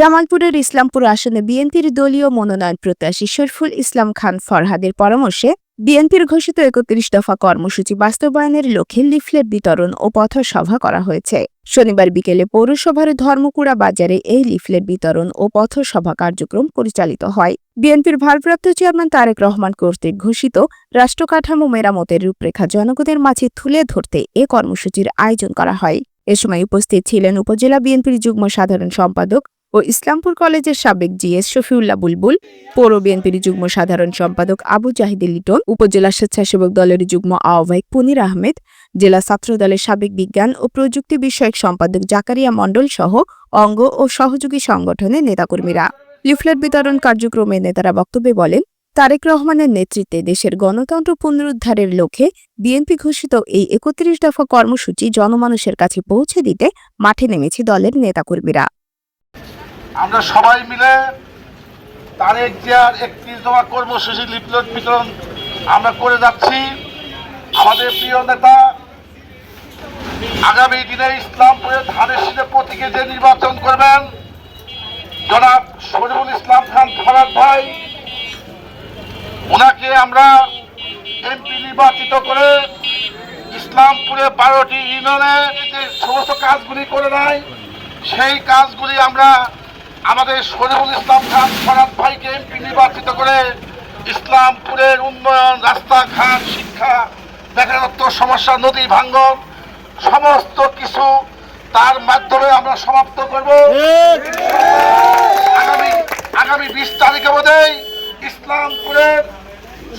জামালপুরের ইসলামপুর আসনে বিএনপির দলীয় মনোনয়ন প্রত্যাশী শরফুল ইসলাম খান ফরহাদের পরামর্শে বিএনপির ঘোষিত একত্রিশ দফা কর্মসূচি বাস্তবায়নের লক্ষ্যে লিফলেট বিতরণ ও পথসভা করা হয়েছে। শনিবার বিকেলে পৌরসভার ধর্মকুড়া বাজারে এই লিফলেট বিতরণ ও পথসভা কার্যক্রম পরিচালিত হয়। বিএনপির ভারপ্রাপ্ত চেয়ারম্যান তারেক রহমান কর্তৃক ঘোষিত রাষ্ট্রকাঠামো মেরামতের রূপরেখা জনগণের মাঝে তুলে ধরতে এ কর্মসূচির আয়োজন করা হয়। এ সময় উপস্থিত ছিলেন উপজেলা বিএনপির যুগ্ম সাধারণ সম্পাদক ও ইসলামপুর কলেজের সাবেক জিএস শফিউল্লাহ বুলবুল, পৌর বিএনপির যুগ্ম সাধারণ সম্পাদক আবু জাহিদ লিটন, উপজেলা স্বেচ্ছাসেবক দলের যুগ্ম আহ্বায়ক পুনির আহমেদ, জেলা ছাত্র দলের সাবেক বিজ্ঞান ও প্রযুক্তি বিষয়ক সম্পাদক জাকারিয়া মণ্ডল সহ অঙ্গ ও সহযোগী সংগঠনের নেতাকর্মীরা। লিফলেট বিতরণ কার্যক্রমে নেতারা বক্তব্যে বলেন, তারেক রহমানের নেতৃত্বে দেশের গণতন্ত্র পুনরুদ্ধারের লক্ষ্যে বিএনপি ঘোষিত এই একত্রিশ দফা কর্মসূচি জনমানুষের কাছে পৌঁছে দিতে মাঠে নেমেছে দলের নেতাকর্মীরা। আমরা সবাই মিলে তারেক জিয়ার একত্রিশ দফা কর্মসূচি লিফলেট বিতরণ আমরা করে যাচ্ছি। আমাদের প্রিয় নেতা, আগামী দিনে ইসলামপুরের ধানের শীতে প্রতীকে যে নির্বাচন করবেন, জনাব শরীফুল ইসলাম খান ফরাদ ভাই ওনাকে আমরা এমপি নির্বাচিত করে ইসলামপুরে বারোটি ইউনিয়নে যে সমস্ত কাজগুলি করে নেয় সেই কাজগুলি আমরা আমাদের শরীফুল ইসলাম খান, ফরাদ ভাইকে এমপি নির্বাচিত করে ইসলামপুরের উন্নয়ন, রাস্তাঘাট, শিক্ষা বেকারত্ব সমস্যা, নদী ভাঙ্গন, সমস্ত কিছু তার মাধ্যমে আমরা সমাপ্ত করব। আগামী আগামী বিশ তারিখে বোধহয় ইসলামপুরের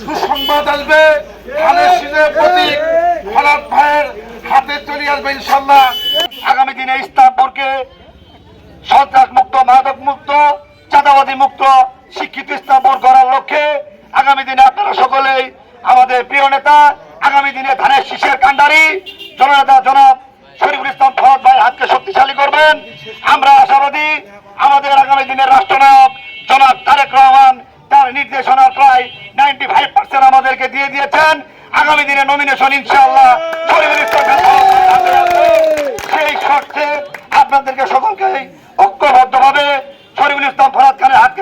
সুসংবাদ আসবে। ধানের ভাইয়ের হাতে চলে আসবে ইনশাল্লাহ আগামী দিনে ইসলামপুরকে সন্ত্রাস মুক্ত চাঁদাবাদী মুক্ত, শিক্ষিত ইসলামপুর করার লক্ষ্যে আগামী দিনে আপনারা সকলেই আমাদের প্রিয় নেতা, আগামী দিনে ধানের শীষের কান্ডারি জননেতা জনাব শরীফুল ইসলাম ফরদ ভাই হাতকে শক্তিশালী করবেন আমরা আশাবাদী আমাদের আগামী দিনের রাষ্ট্রনায়ক জনাব তারেক রহমান তার নির্দেশনা প্রায় নাইনটি ফাইভ পার্সেন্ট আমাদেরকে দিয়ে দিয়েছেন আগামী দিনে নমিনেশন ইনশাআল্লাহ শরীফুল ইসলাম। সেই শর্তে আপনাদেরকে সকলকে ঐক্যবদ্ধভাবে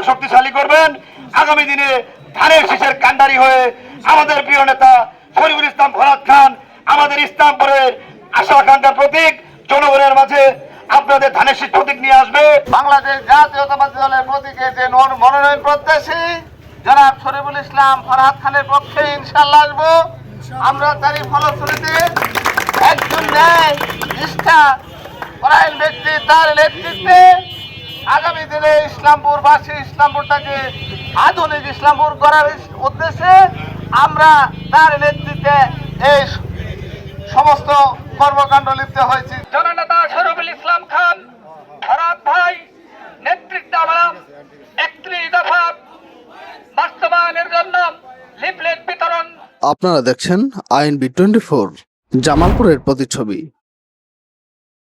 ফরাদ শক্তিশালী করবেন। আগামী দিনে ধানের শীষের কান্ডারি হয়ে আমাদের প্রিয় নেতা শরীফুল ইসলাম ফরাদ খান, আমাদের ইসলামপুরের আশা আকাঙ্ক্ষার প্রতীক, জনগণের মাঝে আপনাদের ধানের শীষ প্রতীক নিয়ে আসবে। বাংলাদেশ জাতীয়তাবাদী দলের প্রতীকে যে মন- মনোনয়ন প্রত্যাশী, জনাব শরীফুল ইসলাম ফরহাদ খানের পক্ষে ইনশাল্লাহ আসব। আমরা তারই ফলশ্রুতিতে একজন ন্যায় নিষ্ঠা, পরায়ণ ব্যক্তি, তার নেতৃত্বে আগামী দিনে ইসলামপুরবাসী ইসলামপুরটাকে আধুনিক ইসলামপুর করার উদ্দেশ্যে আমরা তার নেতৃত্বে এই সমস্ত কর্মকাণ্ড লিপ্ত হয়েছি। জননেতা শরীফুল ইসলাম খান ফরাদ ভাই নেতৃত্বে আমরা একত্রিশ দফা বাস্তবায়নের জন্য লিফলেট বিতরণ আপনারা দেখছেন আইএনবি টোয়েন্টি ফোর জামালপুরের প্রতিচ্ছবি।